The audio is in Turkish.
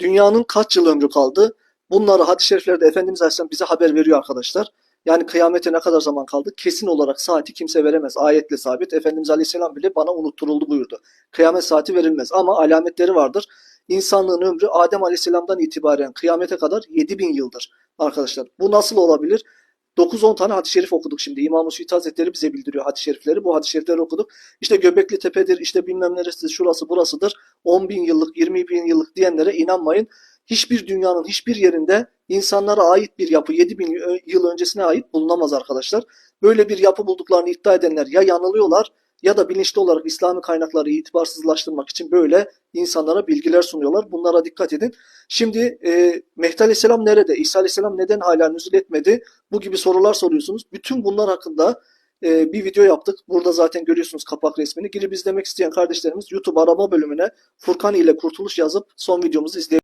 Dünyanın kaç yıl ömrü kaldı? Bunları hadis-i şeriflerde Efendimiz Aleyhisselam bize haber veriyor arkadaşlar. Yani kıyamete ne kadar zaman kaldı? Kesin olarak saati kimse veremez. Ayetle sabit. Efendimiz Aleyhisselam bile bana unutturuldu buyurdu. Kıyamet saati verilmez ama alametleri vardır. İnsanlığın ömrü Adem Aleyhisselam'dan itibaren kıyamete kadar 7000 yıldır arkadaşlar. Bu nasıl olabilir? 9-10 tane hadis-i şerif okuduk şimdi. İmam-ı Hazretleri bize bildiriyor hadis-i şerifleri. Bu hadis-i şerifleri okuduk. İşte Göbekli Tepe'dir, işte bilmem neresi, şurası burasıdır. 10 bin yıllık, 20 bin yıllık diyenlere inanmayın. Hiçbir dünyanın hiçbir yerinde insanlara ait bir yapı 7 bin yıl öncesine ait bulunamaz arkadaşlar. Böyle bir yapı bulduklarını iddia edenler ya yanılıyorlar ya da bilinçli olarak İslami kaynakları itibarsızlaştırmak için böyle insanlara bilgiler sunuyorlar. Bunlara dikkat edin. Şimdi e, Mehdi Aleyhisselam nerede? İsa Aleyhisselam neden hala nüzul etmedi? Bu gibi sorular soruyorsunuz. Bütün bunlar hakkında e, bir video yaptık. Burada zaten görüyorsunuz kapak resmini. Girip izlemek isteyen kardeşlerimiz YouTube arama bölümüne Furkan ile Kurtuluş yazıp son videomuzu izleyebilirsiniz.